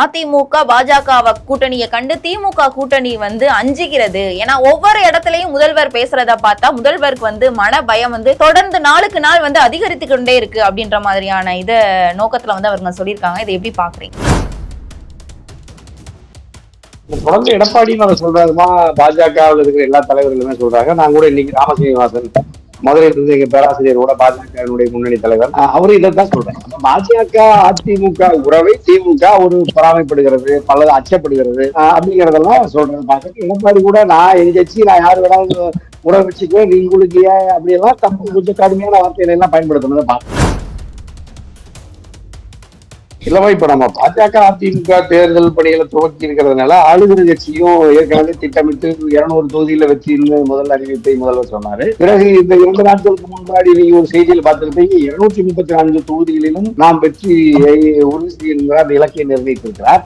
அதிமுக பாஜக கூட்டணியை கண்டு திமுக கூட்டணி வந்து அஞ்சுகிறது. ஏன்னா ஒவ்வொரு இடத்துலயும் முதல்வர் பேசுறத பார்த்தா முதல்வருக்கு வந்து மன பயம் வந்து தொடர்ந்து நாளுக்கு நாள் வந்து அதிகரித்து கொண்டே இருக்கு அப்படின்ற மாதிரியான இத நோக்கத்துல வந்து அவங்க சொல்லியிருக்காங்க. இதை எப்படி பாக்குறீங்க தொடர்ந்து எடப்பாடின்னு அதை சொல்றாருமா? பாஜகவில் இருக்கிற எல்லா தலைவர்களுமே சொல்றாங்க. நான் கூட இன்னைக்கு ராமசீனிவாசன் மதுரையில் இருந்து எங்க பேராசிரியர் கூட பாஜகவினுடைய முன்னணி தலைவர். அஹ் அவரு இதைத்தான் சொல்றேன் பாஜக அதிமுக உறவை திமுக ஒரு பொறாமைப்படுகிறது பலது அச்சப்படுகிறது அப்படிங்கறதெல்லாம் சொல்றேன் பாஜக எடப்பாடி கூட நான் என் கட்சி நான் யாரு வேணாலும் உறவு வச்சுக்குவேன் நீ உங்களுக்கு ஏன் அப்படியெல்லாம் தப்பு கொஞ்சம் கடுமையான வார்த்தைகளை எல்லாம் பயன்படுத்தணும்னு பார்க்கணும். இல்லவா இப்ப நம்ம பாஜக அதிமுக தேர்தல் பணிகளை துவக்கி இருக்கிறதுனால ஆளுகிற கட்சியும் ஏற்கனவே திட்டமிட்டு இருநூறு தொகுதியில வச்சுன்னு முதல் அறிவிப்பை முதல்வர் சொன்னாரு. பிறகு இந்த இரண்டு நாட்களுக்கு முன்னாடி நீங்க ஒரு செய்தியில் பார்த்திருப்பீங்க இருநூற்றி முப்பத்தி நான்கு தொகுதிகளிலும் நாம் வெற்றி உறுதி செய்கின்ற அந்த இலக்கை நிர்ணயித்திருக்கிறார்.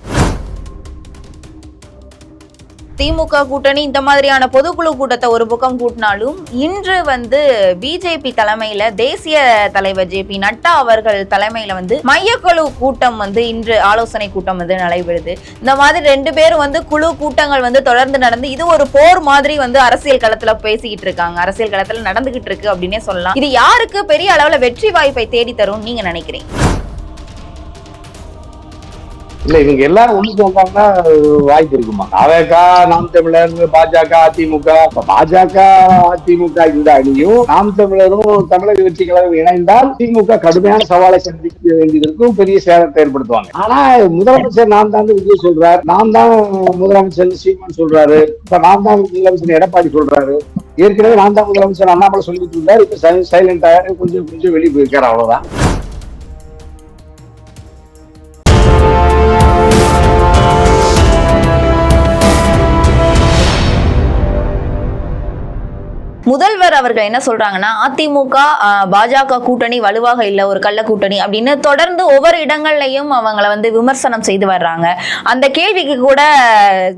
திமுக கூட்டணி இந்த மாதிரியான பொதுக்குழு கூட்டத்தை ஒரு பக்கம் கூட்டினாலும் இன்று வந்து பிஜேபி தலைமையில தேசிய தலைவர் ஜே பி நட்டா அவர்கள் தலைமையில வந்து மையக்குழு கூட்டம் வந்து இன்று ஆலோசனை கூட்டம் வந்து நடைபெறுது. இந்த மாதிரி ரெண்டு பேரும் வந்து குழு கூட்டங்கள் வந்து தொடர்ந்து நடந்து இது ஒரு போர் மாதிரி வந்து அரசியல் களத்துல பேசிக்கிட்டு இருக்காங்க. அரசியல் களத்துல நடந்துகிட்டு இருக்கு அப்படின்னே சொல்லலாம். இது யாருக்கு பெரிய அளவுல வெற்றி வாய்ப்பை தேடி தரும் நீங்க நினைக்கிறீங்க? இல்ல இவங்க எல்லாரும் ஒண்ணு சொல்றாங்கன்னா வாய்ப்பு இருக்குமா? அவக நாம் தமிழர் பாஜக அதிமுக. பாஜக அதிமுக இந்த அணியும் நாம் தமிழரும் தமிழக வெற்றி கழகம் இணைந்தால் திமுக கடுமையான சவாலை சந்திக்க வேண்டியது இருக்கும் பெரிய சேதத்தை ஏற்படுத்துவாங்க. ஆனா முதலமைச்சர் நாம் தான் விஜய் சொல்றாரு. நாம் தான் முதலமைச்சர் சீமான் சொல்றாரு. இப்ப நான் தான் முதலமைச்சர் எடப்பாடி சொல்றாரு. ஏற்கனவே நான் தான் முதலமைச்சர் அண்ணாமலை சொல்லிட்டு இருந்தார். இப்ப சைலண்டா கொஞ்சம் கொஞ்சம் வெளியே போயிருக்காரு அவ்வளவுதான். முதல்வர் அவர்கள் என்ன சொல்றாங்கன்னா அதிமுக பாஜக கூட்டணி வலுவாக இல்ல ஒரு கள்ள கூட்டணி அப்படின்னு தொடர்ந்து ஒவ்வொரு இடங்கள்லையும் அவங்கள வந்து விமர்சனம் செய்து வர்றாங்க. அந்த கேள்விக்கு கூட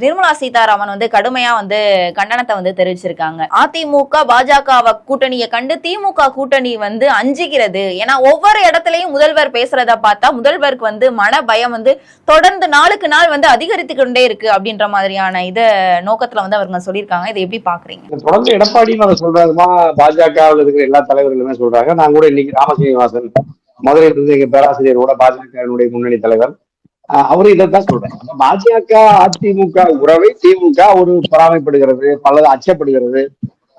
நிர்மலா சீதாராமன் வந்து கடுமையா வந்து கண்டனத்தை வந்து தெரிவிச்சிருக்காங்க. அதிமுக பாஜக கூட்டணியை கண்டு திமுக கூட்டணி வந்து அஞ்சுகிறது. ஏன்னா ஒவ்வொரு இடத்துலயும் முதல்வர் பேசுறத பார்த்தா முதல்வருக்கு வந்து மன பயம் வந்து தொடர்ந்து நாளுக்கு நாள் வந்து அதிகரித்து கொண்டே இருக்கு அப்படின்ற மாதிரியான இத நோக்கத்துல வந்து அவங்க சொல்லியிருக்காங்க. இதை எப்படி பாக்குறீங்க? தொடர்ந்து எடப்பாடி சொல்றாருமா? பாஜகவில் இருக்கிற எல்லா தலைவர்களுமே சொல்றாங்க. நான் கூட இன்னைக்கு ராமசீனிவாசன் மதுரையில் இருந்து எங்க பேராசிரியர் கூட பாஜகவினுடைய முன்னணி தலைவர். அவரு இதைத்தான் சொல்றேன் பாஜக அதிமுக உறவை திமுக ஒரு பொறாமைப்படுகிறது பல அச்சப்படுகிறது.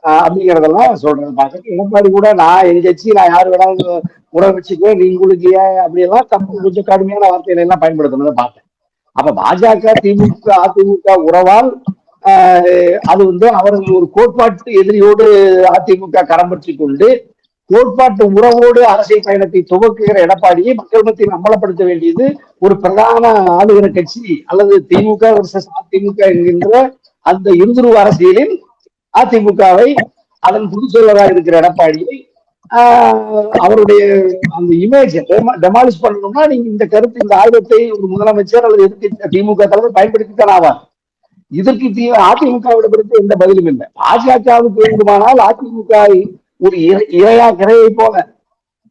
அஹ் அப்படிங்கறதெல்லாம் சொல்றேன் பார்க்க எடப்பாடி கூட நான் என் கட்சி நான் யாரு வேணாலும் உறவு வச்சுக்குவேன் நீ உங்களுக்கு ஏன் அப்படியெல்லாம் தப்பு கொஞ்சம் கடுமையான வார்த்தைகளை எல்லாம் பயன்படுத்தணும்னு பார்த்தேன். அப்ப பாஜக திமுக அதிமுக உறவால் அது வந்து அவர்கள் ஒரு கோட்பாட்டு எதிரியோடு அதிமுக கரம் பற்றி கொண்டு கோட்பாட்டு உறவோடு அரசியல் பயணத்தை துவக்குகிற எடப்பாடியை மக்கள் மத்தியில் அம்பலப்படுத்த வேண்டியது ஒரு பிரதான ஆளுகிற கட்சி அல்லது திமுக versus அதிமுக என்கின்ற அந்த இருதுருவ அரசியலில் அதிமுகவை அதன் பொதுச்செயலராக இருக்கிற எடப்பாடியை ஆஹ் அவருடைய அந்த இமேஜ் டெமாலிஷ் பண்ணணும்னா நீங்க இந்த கருத்து இந்த ஆயுதத்தை ஒரு முதலமைச்சர் அல்லது எதிர்த்து திமுக தலைவர் பயன்படுத்தித்தான் ஆவார். இதற்கு தி- அதிமுகவிட பிறகு எந்த பதிலும் இல்லை. பாஜகவுக்கு வேண்டுமானால் அதிமுக ஒரு இரையா கிரையை போல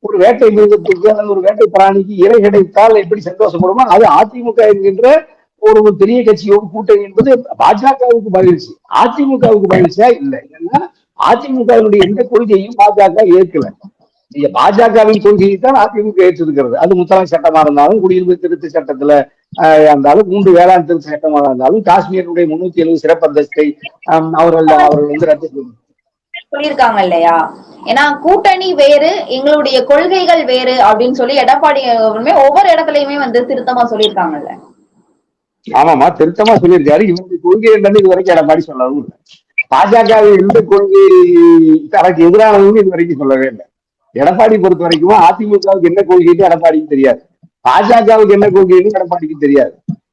ஒரு வேட்டை மிருகத்துக்கு அல்லது ஒரு வேட்டை பிராணிக்கு இறை கிடைத்தால் எப்படி சந்தோஷப்படுமோ அது அதிமுக என்கின்ற ஒரு ஒரு பெரிய கட்சியோடு கூட்டணி என்பது பாஜகவுக்கு மகிழ்ச்சி. அதிமுகவுக்கு மகிழ்ச்சியா இல்லை. ஏன்னா அதிமுகவினுடைய எந்த கொள்கையும் பாஜக ஏற்கல. பாஜகவின் கொள்கையை தான் அதிமுக ஏற்றிருக்கிறது. அது முத்தலாக் சட்டமா இருந்தாலும் குடியுரிமை திருத்த சட்டத்துல இருந்தாலும் மூன்று வேளாண் திருத்த சட்டமாக இருந்தாலும் காஷ்மீருடைய முன்னூத்தி எழுபது சிறப்பு அந்தஸ்தை அவர்கள் அவர்கள் வந்து ரத்து செய்து சொல்லியிருக்காங்க இல்லையா? ஏன்னா கூட்டணி வேறு எங்களுடைய கொள்கைகள் வேறு அப்படின்னு சொல்லி எடப்பாடி ஒவ்வொரு இடத்துலயுமே வந்து திருத்தமா சொல்லியிருக்காங்கல்ல. ஆமாமா திருத்தமா சொல்லியிருக்காரு. இவருடைய கொள்கை என்னன்னு இது வரைக்கும் எடப்பாடி சொல்லவும் இல்லை. பாஜகவின் எந்த கொள்கை தனக்கு எதிரானதுன்னு இது வரைக்கும் சொல்லவே இல்லை. எடப்பாடி பொறுத்த வரைக்கும் அதிமுகவுக்கு என்ன கொள்கைன்னு எடப்பாடிக்கு தெரியாது. பாஜகவுக்கு என்ன கொள்கைன்னு எடப்பாடிக்கு தெரியாது.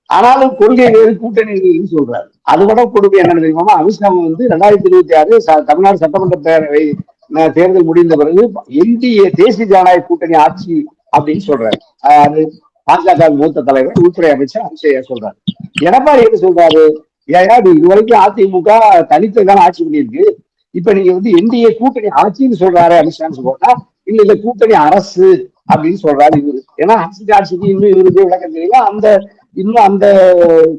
ஆனாலும் கொள்கை வேறு கூட்டணி சொல்றாரு. அது விட கொடுமை என்னன்னு தெரியுமா அமித்ஷா வந்து ரெண்டாயிரத்தி இருபத்தி ஆறு தமிழ்நாடு சட்டமன்ற பேரவை அஹ், தேர்தல் முடிந்த பிறகு என்டிஏ தேசிய ஜனநாயக கூட்டணி ஆட்சி அப்படின்னு சொல்றாரு. அது பாஜக மூத்த தலைவர் உள்துறை அமைச்சர் அமித்ஷா சொல்றாரு. எடப்பாடி என்ன சொல்றாரு? ஏன்னா இது வரைக்கும் அதிமுக தனித்துதான் ஆட்சி பண்ணியிருக்கு. இப்ப நீங்க வந்து என்டிஏ கூட்டணி ஆட்சின்னு சொல்றாரு அமித்ஷான்னு சொல்றா இல்ல இல்ல கூட்டணி அரசு அப்படின்னு சொல்றாரு இவரு. ஏன்னா அரசு ஆட்சிக்கு இன்னும் இவருக்கு விளக்கம் தெரியல. அந்த இன்னும் அந்த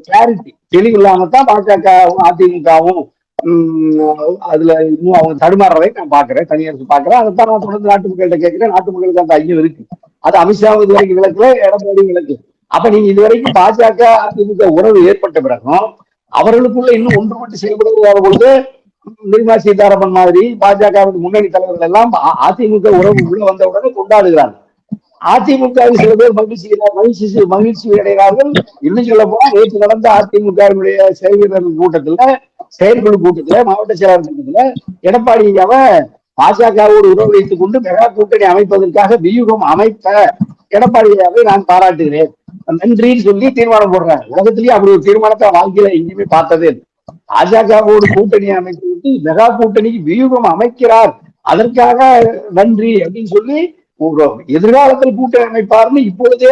கிளாரிட்டி தெளிவு இல்லாம தான் பாஜக அதிமுகவும் அதுல இன்னும் அவங்க தடுமாறுறதை நான் பாக்குறேன் தனியரசு பாக்குறேன் அதைத்தான் நான் தொடர்ந்து நாட்டு மக்கள்கிட்ட கேட்கிறேன். நாட்டு மக்களுக்கு அந்த ஐயம் இருக்கு. அது அமித்ஷாவும் இது வரைக்கும் விளக்கல எடப்பாடி விளக்கு அப்ப நீங்க இது வரைக்கும் பாஜக அதிமுக உறவு ஏற்பட்ட பிறகும் அவர்களுக்குள்ள இன்னும் ஒன்றுபட்டு செயல்படுவதாக பொழுது நிர்மலா சீதாராமன் மாதிரி பாஜகவுக்கு முன்னணி தலைவர்கள் எல்லாம் அதிமுக உறவு உள்ள வந்த உடனே கொண்டாடுகிறார்கள் அதிமுக சில பேர் மகிழ்ச்சி மகிழ்ச்சி மகிழ்ச்சி அடைகிறார்கள். இன்னும் சொல்ல போனா நேற்று நடந்த அதிமுகவினுடைய செயல்வீரர் கூட்டத்துல செயற்குழு கூட்டத்துல மாவட்ட செயலாளர் கூட்டத்துல எடப்பாடி பாஜகவோடு உறவு வைத்துக் கொண்டு மெகா கூட்டணி அமைப்பதற்காக வியூகம் அமைத்த எடப்பாடியாவை நான் பாராட்டுகிறேன். நன்றின்னு சொல்லி தீர்மானம் போடுறேன் உலகத்திலேயே அப்படி ஒரு தீர்மானத்தை வாழ்க்கையில எங்கேயுமே பார்த்ததே பாஜகவோடு கூட்டணி அமைத்து விட்டு மெகா கூட்டணிக்கு வியூகம் அமைக்கிறார். அதற்காக நன்றி அப்படின்னு சொல்லி ஒரு எதிர்காலத்தில் கூட்டணி அமைப்பார்னு இப்பொழுதே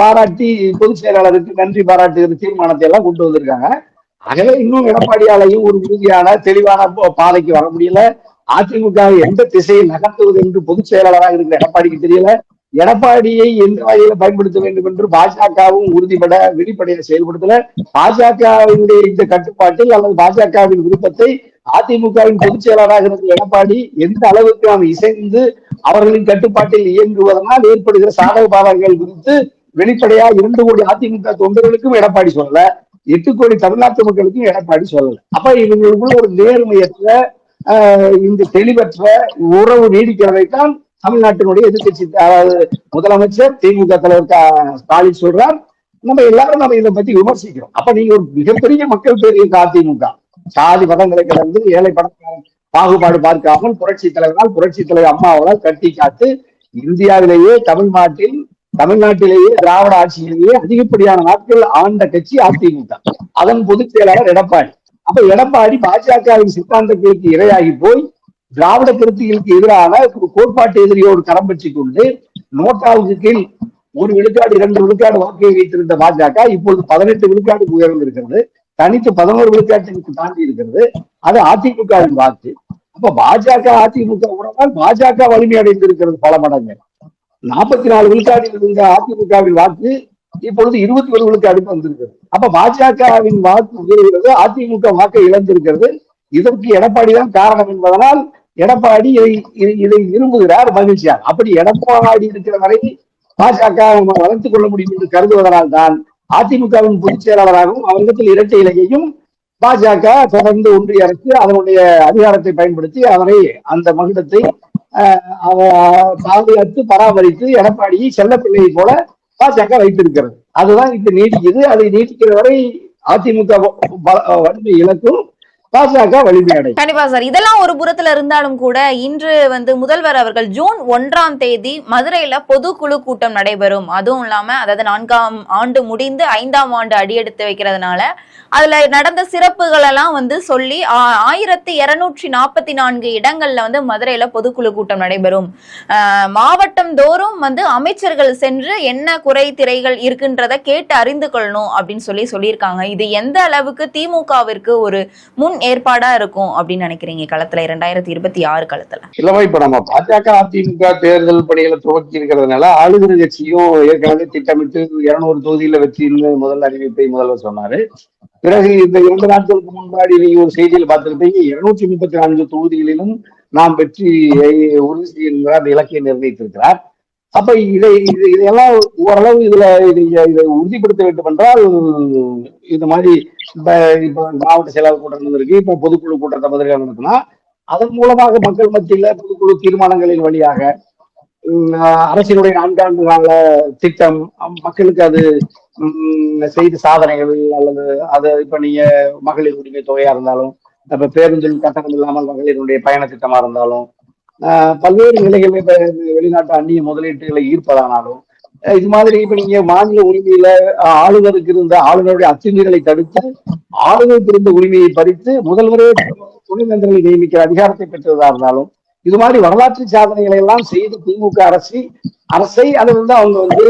பாராட்டி பொதுச் செயலாளருக்கு நன்றி பாராட்டுகிற தீர்மானத்தை எல்லாம் கொண்டு வந்திருக்காங்க. ஆகவே இன்னும் எடப்பாடியாலையும் ஒரு உறுதியான தெளிவான பாதைக்கு வர முடியல. அதிமுக எந்த திசையை நகர்த்துவது என்று பொதுச் செயலாளராக இருக்கிற எடப்பாடிக்கு தெரியல. எடப்பாடியை எந்த வகையில பயன்படுத்த வேண்டும் என்று பாஜகவும் உறுதிபட வெளிப்படையில செயல்படுத்தல. பாஜகவினுடைய இந்த கட்டுப்பாட்டில் அல்லது பாஜகவின் விருப்பத்தை அதிமுகவின் பொதுச் செயலாளராக இருக்கிற எடப்பாடி எந்த அளவுக்கு நாம் இசைந்து அவர்களின் கட்டுப்பாட்டில் இயங்குவதனால் ஏற்படுகிற சாதக பாதகங்கள் குறித்து வெளிப்படையா இரண்டு கோடி அதிமுக தொண்டர்களுக்கும் எடப்பாடி சொல்லல. எட்டு கோடி தமிழ்நாட்டு மக்களுக்கும் எடப்பாடி சொல்லல. அப்ப இவங்களுக்குள்ள ஒரு நேர்மையற்ற ஆஹ், இந்த தெளிவற்ற உறவு நீடிக்கிறதைத்தான் தமிழ்நாட்டினுடைய எதிர்க்கட்சி அதாவது முதலமைச்சர் திமுக தலைவர் ஸ்டாலின் சொல்றார். நம்ம எல்லாரும் நம்ம இதை பத்தி விமர்சிக்கிறோம். அப்ப நீங்க ஒரு மிகப்பெரிய மக்கள் பேர் அதிமுக சாதி மதங்களை கடந்து ஏழை பணக்காரன் பாகுபாடு பார்க்காமல் புரட்சி தலைவரால் புரட்சி தலைவர் அம்மாவளால் கட்டி காத்து இந்தியாவிலேயே தமிழ்நாட்டில் தமிழ்நாட்டிலேயே திராவிட ஆட்சியிலேயே அதிகப்படியான நாட்கள் ஆண்ட கட்சி அதிமுக. அதன் பொதுச் செயலாளர் எடப்பாடி. அப்ப எடப்பாடி பாஜகவின் சித்தாந்தங்களுக்கு இரையாகி போய் திராவிட கருத்துகளுக்கு எதிரான ஒரு கோட்பாட்டு எதிரியோடு கரம் பற்றி கொண்டு நோட்டாவுக்கு கீழ் ஒரு விழுக்காடு இரண்டு விழுக்காடு வாக்கை வைத்திருந்த பாஜக இப்பொழுது பதினெட்டு விழுக்காடு உயர்ந்திருக்கிறது. தனித்து பதினோரு விழுக்காட்டுக்கு தாண்டி இருக்கிறது. அது அதிமுகவின் வாக்கு. அப்ப பாஜக அதிமுக உடனால் பாஜக வலிமை அடைந்திருக்கிறது பல மடங்கு. நாற்பத்தி நாலு விழுக்காடு இருந்த அதிமுகவின் வாக்கு இப்பொழுது இருபத்தி ஒரு விழுக்காடுக்கு வந்திருக்கிறது. அப்ப பாஜகவின் வாக்கு உயர்கிறது அதிமுக வாக்கை இழந்திருக்கிறது. இதற்கு எடப்பாடி தான் காரணம் என்பதனால் எடப்பாடி இதை இதை- விரும்புகிறார் மகிழ்ச்சியார் அப்படி எடப்பாடி இருக்கிற வரை பாஜக நம்ம வளர்த்துக் கொள்ள முடியும் என்று கருதுவதனால் தான் அதிமுகவின் பொதுச் செயலாளராகவும் அவரிடத்தில் இரட்டை இலையையும் பாஜக தொடர்ந்து ஒன்றிய அரசு அதனுடைய அதிகாரத்தை பயன்படுத்தி அவரை அந்த மகுடத்தை ஆஹ், பாதுகாத்து பராமரித்து எடப்பாடியை செல்லப்பிள்ளையை போல பாஜக வைத்திருக்கிறது. அதுதான் இப்ப நீடிக்குது. அதை நீட்டிக்கிற வரை அதிமுக வலிமை இழக்கும். பாஜக வலிமையடை கண்டிப்பா சார். இதெல்லாம் ஒரு புறத்துல இருந்தாலும் கூட இன்று வந்து முதல்வர் அவர்கள் ஜூன் ஒன்றாம் தேதி மதுரையில பொதுக்குழு கூட்டம் நடைபெறும். அதுவும் இல்லாம அதாவது நான்காம் ஆண்டு முடிந்து ஐந்தாம் ஆண்டு அடியெடுத்து வைக்கிறதுனால அதுல நடந்த சிறப்புகள் எல்லாம் வந்து சொல்லி ஆயிரத்தி இருநூற்றி நாற்பத்தி நான்கு இடங்கள்ல வந்து மதுரையில பொதுக்குழு கூட்டம் நடைபெறும். ஆஹ் மாவட்டம் தோறும் வந்து அமைச்சர்கள் சென்று என்ன குறை திரைகள் இருக்குன்றத கேட்டு அறிந்து கொள்ளணும் அப்படின்னு சொல்லி சொல்லியிருக்காங்க. இது எந்த அளவுக்கு திமுகவிற்கு ஒரு முன் ஏற்பாடா இருக்கும் அப்படின்னு நினைக்கிறீங்க களத்துல இரண்டாயிரத்தி இருபத்தி ஆறு களத்துல? இல்லவா இப்ப நம்ம பாஜக அதிமுக தேர்தல் பணிகளை துவக்கி இருக்கிறதுனால ஆளுகிற கட்சியும் ஏற்கனவே திட்டமிட்டு இருநூறு தொகுதியில வெற்றின்னு முதல் அறிவிப்பை முதல்வர் சொன்னாரு. பிறகு இந்த இரண்டு நாட்களுக்கு முன்னாடி நீங்க ஒரு செய்தியில் பார்த்திருப்பீங்க இருநூற்றி முப்பத்தி நான்கு தொகுதிகளிலும் நாம் வெற்றி உறுதி செய்கின்ற அந்த இலக்கையை நிர்ணயித்திருக்கிறார். அப்ப இதை இது இதையெல்லாம் ஓரளவு இதுல இதை இதை உறுதிப்படுத்த வேண்டும் என்றால் இந்த மாதிரி இப்ப இப்ப மாவட்ட செயலாளர் கூட்டம் நடந்திருக்கு இப்ப பொதுக்குழு கூட்டத்தை மதுரையில் நடத்தினா அதன் மூலமாக மக்கள் மத்தியில பொதுக்குழு தீர்மானங்களின் வழியாக அரசினுடைய நான்காண்டு கால திட்டம் மக்களுக்கு அது உம், செய்த சாதனைகள் அல்லது அது இப்ப நீங்க மகளிர் உரிமை தொகையா இருந்தாலும் இப்ப பேருந்தில் கட்டணம் இல்லாமல் மகளிருடைய பயண திட்டமா இருந்தாலும் ஆஹ், பல்வேறு நிலைகளில் இப்ப வெளிநாட்டு அந்நிய முதலீட்டுகளை ஈர்ப்பதானாலும் இது மாதிரி இப்ப நீங்க மாநில உரிமையில ஆளுநருக்கு இருந்த ஆளுநருடைய அத்துமீறலை தடுத்து ஆளுநருக்கு இருந்த உரிமையை பறித்து முதல்வரே துணைவேந்தர்களை நியமிக்கிற அதிகாரத்தை பெற்றதா இருந்தாலும் இது மாதிரி வரலாற்று சாதனைகளை எல்லாம் செய்து திமுக அரசு அரசை அதை வந்து அவங்க வந்து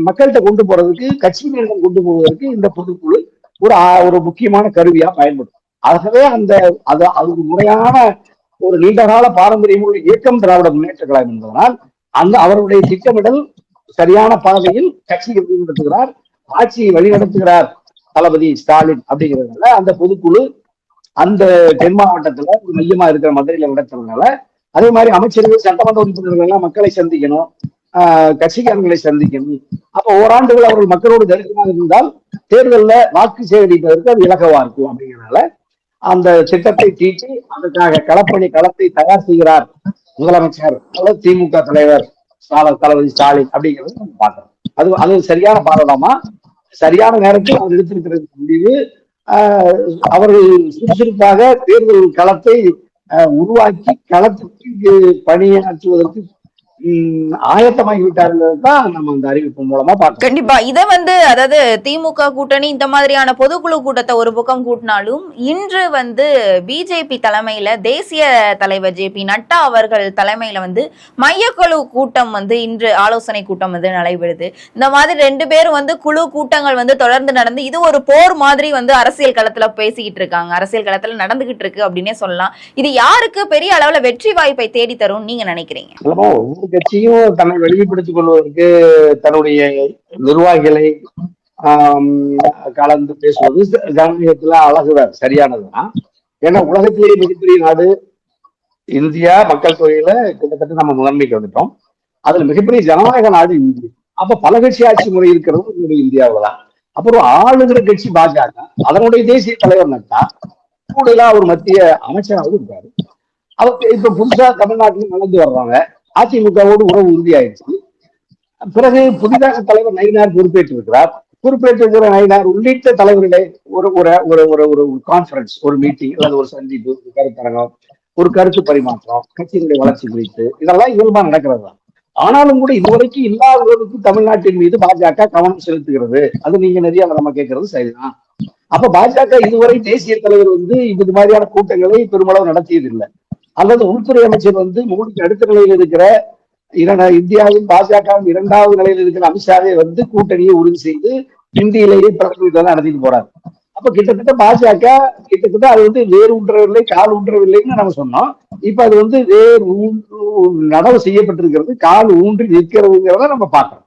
மக்கள்கிட்ட கொண்டு போறதுக்கு கட்சியினரிடம் கொண்டு போவதற்கு இந்த பொதுக்குழு ஒரு ஒரு முக்கியமான கருவியா பயன்படும். ஆகவே அந்த அது அது ஒரு முறையான ஒரு நீண்டகால பாரம்பரியம் உள்ள இயக்கம் திராவிட முன்னேற்ற கழகம் என்பதனால் அந்த அவருடைய திட்டமிடல் சரியான பாதையில் கட்சியை நடத்துகிறார் ஆட்சியை வழிநடத்துகிறார் தளபதி ஸ்டாலின் அப்படிங்கிறதுனால அந்த பொதுக்குழு அந்த தென் மாவட்டத்துல ஒரு மையமா இருக்கிற மதுரையில நடத்துறதுனால அதே மாதிரி அமைச்சர்கள் சட்டமன்ற உறுப்பினர்கள் எல்லாம் மக்களை சந்திக்கணும் ஆஹ் கட்சிக்காரர்களை சந்திக்கணும். அப்ப ஓராண்டுகள் அவர்கள் மக்களோடு நெருக்கமாக இருந்தால் தேர்தலில் வாக்கு சேகரிப்பதற்கு அது இலகவா இருக்கும் அப்படிங்கிறதுனால அந்த திட்டத்தை தீட்டி அதற்காக களப்பணி களத்தை தயார் செய்கிறார் முதலமைச்சர் அல்லது திமுக தலைவர் தளபதி ஸ்டாலின் அப்படிங்கிறது நம்ம பார்க்கணும். அது அது சரியான பாரதமா? சரியான நேரத்தில் அவர் எடுத்திருக்கிற முடிவு அவர்கள் சுறுசுறுப்பாக தேர்தல் களத்தை உருவாக்கி களத்துக்கு பணியாற்றுவதற்கு ஆயத்தமாகி விட்டார்கள் தான் நம்ம அந்த அறிவிப்பு மூலமா பார்க்கிறோம் கண்டிப்பா. இத வந்து அதாவது திமுக கூட்டணி இந்த மாதிரியான பொதுக்குழு கூட்டத்தை ஒரு பக்கம் கூட்டினாலும் இன்று வந்து பிஜேபி தலைமையில தேசிய தலைவர் ஜே பி நட்டா அவர்கள் தலைமையில வந்து மையக்குழு கூட்டம் வந்து இன்று ஆலோசனை கூட்டம் வந்து நடைபெறுது. இந்த மாதிரி ரெண்டு பேரும் வந்து குழு கூட்டங்கள் வந்து தொடர்ந்து நடந்து இது ஒரு போர் மாதிரி வந்து அரசியல் களத்துல பேசிக்கிட்டு இருக்காங்க. அரசியல் களத்துல நடந்துகிட்டு இருக்கு அப்படின்னே சொல்லலாம். இது யாருக்கு பெரிய அளவுல வெற்றி வாய்ப்பை தேடி தரும் நீங்க நினைக்கிறீங்க? கட்சியும் தன்னை வெளிப்படுத்திக் கொள்வதற்கு தன்னுடைய நிர்வாகிகளை கலந்து பேசுவது ஜனநாயகத்துல அழகுதான் சரியானதுதான். ஏன்னா உலகத்திலேயே மிகப்பெரிய நாடு இந்தியா மக்கள் தொகையில கிட்டத்தட்ட நம்ம முதன்மைக்கு வந்துட்டோம். அதுல மிகப்பெரிய ஜனநாயக நாடு இந்தியா. அப்ப பல கட்சி ஆட்சி முறை இருக்கிறது நம்முடைய இந்தியாவுல தான் அப்புறம் ஆளுகிற கட்சி பாஜக அதனுடைய தேசிய தலைவர் நட்டா கூடுதலா ஒரு மத்திய அமைச்சராகவும் இருக்காரு. அவர் இப்ப புதுசா தமிழ்நாட்டுல நடந்து வர்றாங்க அதிமுகவோடு உறவு உறுதியாயிடுச்சு. பிறகு புதிதாக தலைவர் நயினார் பொறுப்பேற்றிருக்கிறார். பொறுப்பேற்றிருக்கிற நயினார் உள்ளிட்ட தலைவர்களை ஒரு ஒரு ஒரு ஒரு ஒரு கான்ஃபரன்ஸ் ஒரு மீட்டிங் அல்லது ஒரு சந்திப்பு கருத்தரங்கம் ஒரு கருத்து பரிமாற்றம் கட்சியினுடைய வளர்ச்சி குறித்து. இதெல்லாம் இயல்பா நடக்கிறது தான். ஆனாலும் கூட இதுவரைக்கும் இல்லாதவர்களுக்கு தமிழ்நாட்டின் மீது பாஜக கவனம் செலுத்துகிறது. அது நீங்க நிறைய நம்ம கேட்கறது சரிதான். அப்ப பாஜக இதுவரை தேசிய தலைவர் வந்து இது மாதிரியான கூட்டங்களை பெருமளவு நடத்தியது இல்லை அல்லது உள்துறை அமைச்சர் வந்து மோடிக்கு அடுத்த நிலையில் இருக்கிற இரண்ட இந்தியாவின் பாஜகவும் இரண்டாவது நிலையில் இருக்கிற அமித்ஷாவை வந்து கூட்டணியை உறுதி செய்து இந்தியிலேயே பிரதிநிதித்துவம் நடத்திட்டு போறாரு. அப்ப கிட்டத்தட்ட பாஜக கிட்டத்தட்ட அது வந்து வேறு ஊன்றவில்லை கால் ஊன்றவில்லைன்னு நம்ம சொன்னோம். இப்ப அது வந்து வேறு நடவு செய்யப்பட்டிருக்கிறது கால் ஊன்றி நிற்கிறதுங்கிறத நம்ம பாக்குறோம்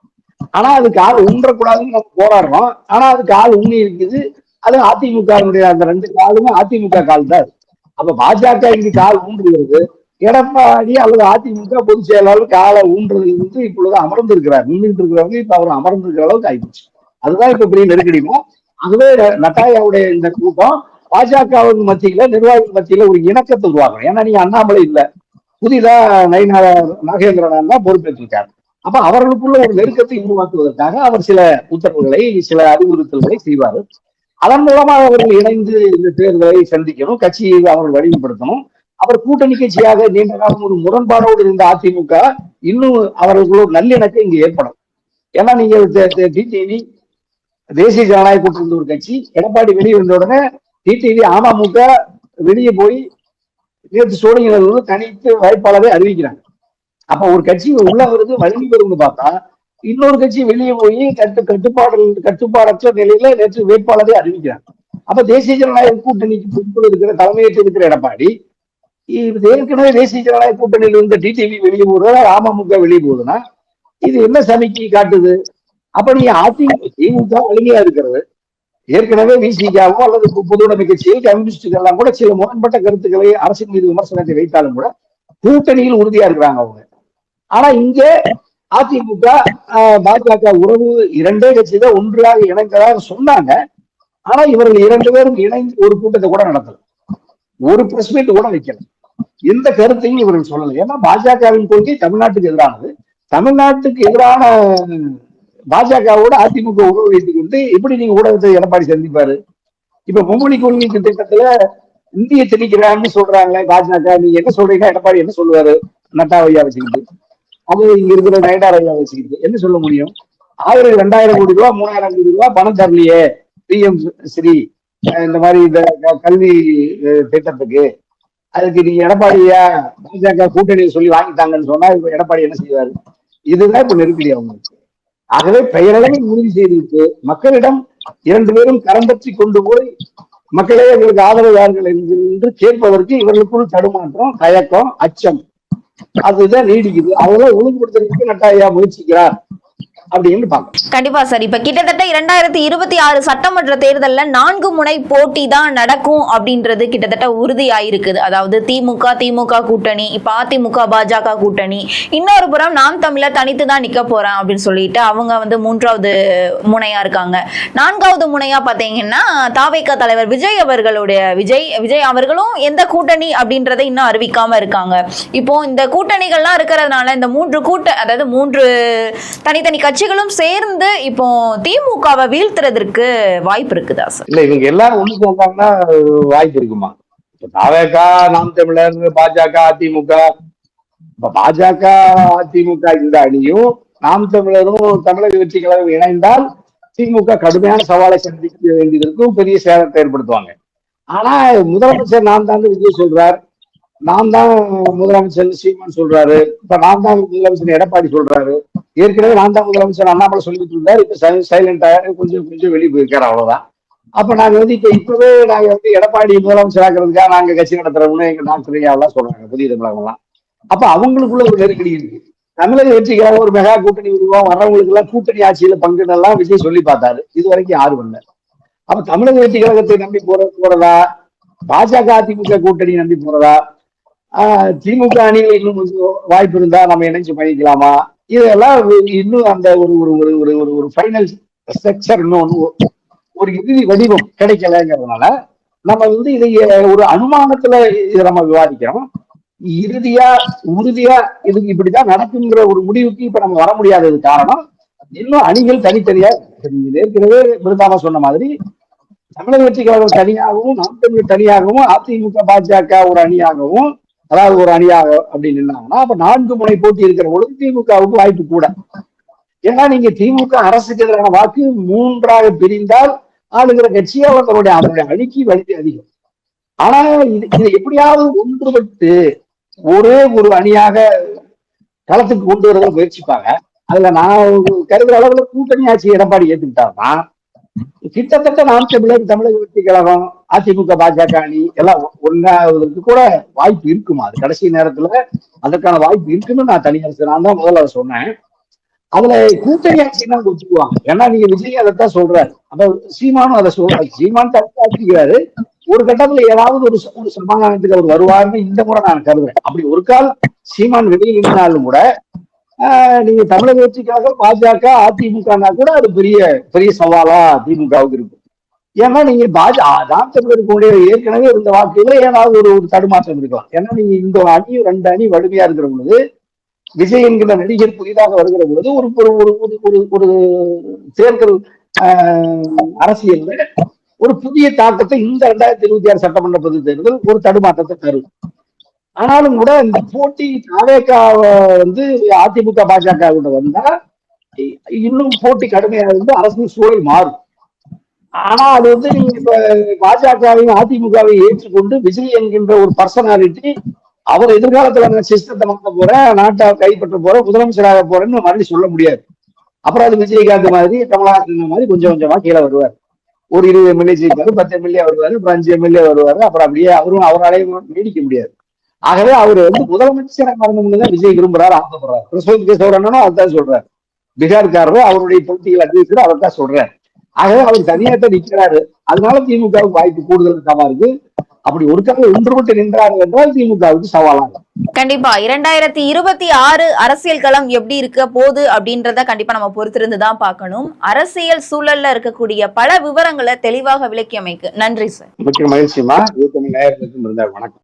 ஆனா அது கால் ஊன்றக்கூடாதுன்னு நம்ம போராடுறோம். ஆனா அது கால் ஊனி இருக்குது. அது அதிமுகவினுடைய அந்த ரெண்டு காலுமே அதிமுக கால் தான் அப்ப பாஜக இங்கு கால் ஊன்றுகிறது. எடப்பாடி அல்லது அதிமுக பொதுச் செயலாளர் காலை ஊன்றதில் இருந்து இப்பொழுது அமர்ந்து இருக்கிறார் நின்றுட்டு இருக்கிறவங்க இப்ப அவர் அமர்ந்து இருக்கிற அளவுக்கு ஆயிடுச்சு அதுதான் இப்ப பெரிய நெருக்கடிமோ அதுவே நட்டாயாவுடைய இந்த கூட்டம் பாஜகவுக்கு மத்தியில நிர்வாகிகள் மத்தியில ஒரு இணக்கத்தை உருவாக்கணும். ஏன்னா நீங்க அண்ணாமலை இல்ல. புதிதா நயினார் நாகேந்திரன் தான் பொறுப்பேற்றிருக்காரு. அப்ப அவர்களுக்குள்ள ஒரு நெருக்கத்தை உருவாக்குவதற்காக அவர் சில உத்தரவுகளை சில அறிவுறுத்தல்களை செய்வார். அதன் மூலமாக அவர்கள் இணைந்து இந்த தேர்தலை சந்திக்கணும் கட்சியை அவர்கள் வலிமைப்படுத்தணும். அவர் கூட்டணி கட்சியாக நீண்ட காலம் ஒரு முரண்பாடோடு இருந்த அதிமுக இன்னும் அவர்களுக்குள்ள ஒரு நல்லிணக்கம் இங்கு ஏற்படும். ஏன்னா நீங்க டிடிவி தேசிய ஜனநாயக கூட்டிருந்த ஒரு கட்சி எடப்பாடி வெளியே வந்த உடனே டிடிவி அமமுக வெளியே போய் நேற்று சோழங்கினர் தனித்து வாய்ப்பாளரை அறிவிக்கிறாங்க. அப்ப ஒரு கட்சி உள்ள வருது வலிமை பெறும்னு பார்த்தா இன்னொரு கட்சி வெளியே போய் கட்டு கட்டுப்பாடு கட்டுப்பாடற்ற நிலையில நேற்று வேட்பாளரை அறிவிக்கிறாங்க அப்ப தேசிய ஜனநாயக கூட்டணிக்கு பொறுப்பில் இருக்கிற தலைமையேற்று இருக்கிற எடப்பாடி ஏற்கனவே தேசிய ஜனநாயக கூட்டணியில் இருந்த டிடிவி வெளியே போகுதா அமமுக வெளியே போகுதுன்னா இது என்ன சமிக்கை காட்டுது? அப்ப நீ அதிமுக திமுக வலிமையா இருக்கிறது. ஏற்கனவே விசிகாவோ அல்லது பொதுவுடைமை கட்சியில் கம்யூனிஸ்டுகள் எல்லாம் கூட சில முரண்பட்ட கருத்துக்களை அரசின் மீது விமர்சனத்தை வைத்தாலும் கூட கூட்டணியில் உறுதியா இருக்கிறாங்க அவங்க. ஆனா இங்கே அதிமுக ஆஹ், பாஜக உறவு இரண்டே கட்சி தான் ஒன்றாக இணைந்ததாக சொன்னாங்க. ஆனா இவர்கள் இரண்டு பேரும் இணைந்து ஒரு கூட்டத்தை கூட நடத்தல. ஒரு பிரஸ் மீட் கூட வைக்கல. எந்த கருத்தையும் இவர்கள் சொல்லல. ஏன்னா பாஜகவின் கொள்கை தமிழ்நாட்டுக்கு எதிரானது. தமிழ்நாட்டுக்கு எதிரான பாஜகவோட அதிமுக உறவு வைத்துக் கொண்டு எப்படி நீங்க ஊடகத்தை எடப்பாடி சந்திப்பாரு? இப்ப மும்மொழி கொள்கை திட்டத்துல இந்திய திணிக்கிறான்னு சொல்றாங்களே பாஜக. நீங்க என்ன சொல்றீங்க? எடப்பாடி என்ன சொல்லுவாரு? நட்டாவையா வச்சுக்கிட்டு. அது இங்க இருக்கிற நயனார் ஐயா வச்சுக்கிட்டு என்ன சொல்ல முடியும்? ஆயிரம் ரெண்டாயிரம் கோடி ரூபாய் மூணாயிரம் கோடி ரூபாய் பணம் தரலையே. பிஎம் ஸ்ரீ இந்த மாதிரி இந்த கல்வி திட்டத்துக்கு. அதுக்கு நீங்க எடப்பாடியா பாஜக கூட்டணியை சொல்லி வாங்கிட்டாங்கன்னு சொன்னா இப்ப எடப்பாடி என்ன செய்வாரு? இதுதான் இப்ப நெருக்கடி அவங்களுக்கு. ஆகவே பெயரளவில் உறுதி செய்துவிட்டு மக்களிடம் இரண்டு பேரும் கரம் பற்றி கொண்டு போய் மக்களே எங்களுக்கு ஆதரவு யார்கள் என்று கேட்பதற்கு இவர்களுக்குள் தடுமாற்றம் தயக்கம் அச்சம். அதுதான் நீடிக்குது. அதெல்லாம் ஒழுங்குபடுத்துறதுக்கு நட்டாயா முயற்சிக்கிறார். அப்படின்னு பார்க்கணும் கண்டிப்பா சார். இப்ப கிட்டத்தட்ட இரண்டாயிரத்தி இருபத்தி ஆறு சட்டமன்ற தேர்தல்ல நான்கு முனை போட்டி தான் நடக்கும் அப்படின்றது கிட்டத்தட்ட உறுதியாயிருக்குது. அதாவது திமுக திமுக கூட்டணி இப்ப அதிமுக பாஜக கூட்டணி. இன்னொரு புறம் நாம் தமிழர் தனித்து தான் நிக்க போறேன் அப்படின்னு சொல்லிட்டு அவங்க வந்து மூன்றாவது முனையா இருக்காங்க. நான்காவது முனையா பாத்தீங்கன்னா தாவேக தலைவர் விஜய் அவர்களுடைய விஜய் விஜய் அவர்களும் எந்த கூட்டணி அப்படின்றதை இன்னும் அறிவிக்காம இருக்காங்க. இப்போ இந்த கூட்டணிகள்லாம் இருக்கிறதுனால இந்த மூன்று கூட்ட அதாவது மூன்று தனித்தனி கட்சிகளும் சேர்ந்து இப்போ திமுகவை வீழ்த்துறதற்கு வாய்ப்பு இருக்குதா சார்? இல்ல இவங்க எல்லாரும் ஒண்ணு வந்தாங்கன்னா வாய்ப்பு இருக்குமா? இப்ப நாம் தமிழர் பாஜக அதிமுக. இப்ப பாஜக அதிமுக இந்த அணியும் நாம் தமிழரும் தமிழக வெற்றி கழகம் இணைந்தால் திமுக கடுமையான சவாலை சந்திக்க வேண்டியதற்கும் பெரிய சேதத்தை ஏற்படுத்துவாங்க. ஆனா முதலமைச்சர் நான் தான் விஜய் சொல்றார். நான் தான் முதலமைச்சர் சீமான் சொல்றாரு. இப்ப நான் தான் முதலமைச்சர் எடப்பாடி சொல்றாரு. ஏற்கனவே நான் தான் முதலமைச்சர் அண்ணாமலை சொல்லிட்டு இருந்தார். இப்ப சைலண்டா கொஞ்சம் கொஞ்சம் வெளியே போயிருக்காரு அவ்வளவுதான். அப்ப நாங்க வந்து இப்ப இப்பவே நாங்க வந்து எடப்பாடி முதலமைச்சர் ஆக்குறதுக்காக நாங்க கட்சி நடத்துறோம்னு எங்க டாக்டர் ஐயாவெல்லாம் சொல்றாங்க புதிய தமிழகம்லாம் அப்ப அவங்களுக்குள்ள ஒரு நெருக்கடி இருக்கு. தமிழக வெற்றிக்காக ஒரு மெகா கூட்டணி உருவம் வர்றவங்களுக்கு எல்லாம் கூட்டணி ஆட்சியில பங்குனெல்லாம் விஜய் சொல்லி பார்த்தாரு. இது வரைக்கும் யாரும் பண்ணல அப்ப தமிழக வெற்றி கழகத்தை நம்பி போற போறதா? பாஜக அதிமுக கூட்டணி நம்பி போறதா? ஆஹ் திமுக அணியில் இன்னும் கொஞ்சம் வாய்ப்பு இருந்தா நம்ம இணைஞ்சு பண்ணிக்கலாமா இதெல்லாம் இன்னும் அந்த ஒரு ஒரு ஒரு ஒரு ஒரு ஒரு ஃபைனல் ஸ்ட்ரக்சர் இன்னும் ஒரு இறுதி வடிவம் கிடைக்கலங்கிறதுனால நம்ம வந்து இதை ஒரு அனுமானத்துல இதை நம்ம விவாதிக்கிறோம். இறுதியா உறுதியா இது இப்படிதான் நடக்குங்கிற ஒரு முடிவுக்கு இப்ப நம்ம வர முடியாதது காரணம் இன்னும் அணிகள் தனித்தனியா ஏற்கனவே பிருந்தாமா சொன்ன மாதிரி தமிழக வெற்றி கழகம் தனியாகவும் நாம் தமிழ் தனியாகவும் அதிமுக பாஜக ஒரு அணியாகவும் அதாவது ஒரு அணியாக அப்படின்னு நின்னாங்கன்னா அப்ப நான்கு முனை போட்டி இருக்கிற பொழுது திமுகவுக்கு வாய்ப்பு கூட. ஏன்னா நீங்க திமுக அரசுக்கு எதிரான வாக்கு மூன்றாக பிரிந்தால் ஆளுகிற கட்சி அவர்களுடைய அவருடைய அணிக்கு வலிமை அதிகம். ஆனா இது இதை எப்படியாவது ஒன்றுபட்டு ஒரே ஒரு அணியாக களத்துக்கு கொண்டு வரத முயற்சிப்பாங்க. அதுல நான் கருதுற அளவுல கூட்டணி ஆட்சி எடப்பாடி ஏத்துக்கிட்டாருன்னா கிட்டத்தட்ட நாம் தமிழர் தமிழக வெற்றி கழகம் அதிமுக பாஜக அணி எல்லாம் ஒன்னாவதற்கு கூட வாய்ப்பு இருக்குமா? அது கடைசி நேரத்துல அதற்கான வாய்ப்பு இருக்குன்னு நான் தனியார் நான் தான் முதல்ல அதை சொன்னேன். அதுல கூட்டணி ஆட்சி தான் ஏன்னா நீங்க விஜய் அதைத்தான் சொல்றாரு. அப்ப சீமானும் அதை சொல்றாரு சீமான் தப்பாக்கிறாரு ஒரு கட்டத்துல ஏதாவது ஒரு ஒரு சமாதானத்துக்கு அவர் வருவாருன்னு இந்த முறை நான் கருதுறேன். அப்படி ஒரு கால் சீமான் வெளியே நின்றாலும் கூட ஆஹ் நீங்க தமிழக வெற்றிக்காக பாஜக அதிமுகனா கூட அது பெரிய பெரிய சவாலா திமுகவுக்கு இருக்கும் ஏன்னா நீங்க பாஜ நாம் தமிழர்களுடைய ஏற்கனவே இருந்த வாக்குல ஏதாவது ஒரு ஒரு தடுமாற்றம் இருக்கலாம். ஏன்னா நீங்க இந்த அணி ரெண்டு அணி வலிமையா இருக்கிற பொழுது விஜய் என்கிற நடிகர் புதிதாக வருகிற பொழுது ஒரு ஒரு ஒரு ஒரு தேர்தல் அரசியல்ல ஒரு புதிய தாக்கத்தை இந்த ரெண்டாயிரத்தி இருபத்தி ஆறு சட்டமன்ற பொது தேர்தல் ஒரு தடுமாற்றத்தை தரும். ஆனாலும் கூட இந்த போட்டி தாவேக்கா வந்து அதிமுக பாஜக கூட வந்தா இன்னும் போட்டி கடுமையாக இருந்து அரசியல் சூழல் மாறும். ஆனா அது வந்து நீங்க இப்ப பாஜகவையும் அதிமுகவையும் ஏற்றுக்கொண்டு விஜய் என்கின்ற ஒரு பர்சனாலிட்டி அவர் எதிர்காலத்துல அந்த சிஸ்டத்தை மக்க போறேன் நாட்டை கைப்பற்ற போறேன் முதலமைச்சராக போறேன்னு மறுபடியும் சொல்ல முடியாது. அப்புறம் அது விஜயகாந்த் மாதிரி கமலஹாசன் மாதிரி கொஞ்சம் கொஞ்சமா கீழே வருவார். ஒரு இருபது எம்எல்ஏ ஜெயிப்பாரு பத்து எம்எல்ஏ வருவாரு அப்புறம் அஞ்சு எம்எல்ஏ வருவாரு அப்புறம் அப்படியே அவரும் அவராலையும் நீடிக்க முடியாது. ஆகவே அவர் வந்து முதலமைச்சராக வரணும்னு தான் விஜய் விரும்புறாரு ஆசைப்படுறாரு. பிரசோத் கிஷோர் அண்ணனும் அதுதான் சொல்றாரு. பீகார்காரரும் அவருடைய பொலிட்டிக்கல் அட்வைசர் அவர் தான் சொல்றாரு. ஆகவே அவர் தனியாக நிற்கிறாரு அதனால திமுகவுக்கு வாய்ப்பு கூடுதல் இருக்கமா இருக்கு? அப்படி ஒரு கால ஒன்றுபட்டு நின்றாரு என்றால் திமுகவுக்கு சவாலாக கண்டிப்பா. இரண்டாயிரத்தி இருபத்தி ஆறு அரசியல் களம் எப்படி இருக்க போகுது அப்படின்றத கண்டிப்பா நம்ம பொறுத்திருந்து தான் பார்க்கணும். அரசியல் சூழல்ல இருக்கக்கூடிய பல விவரங்களை தெளிவாக விளக்கியமைக்கு நன்றி சார் மிக்க மகிழ்ச்சிமா இருபத்தி நேயர்களுக்கும் இருந்தார் வணக்கம்.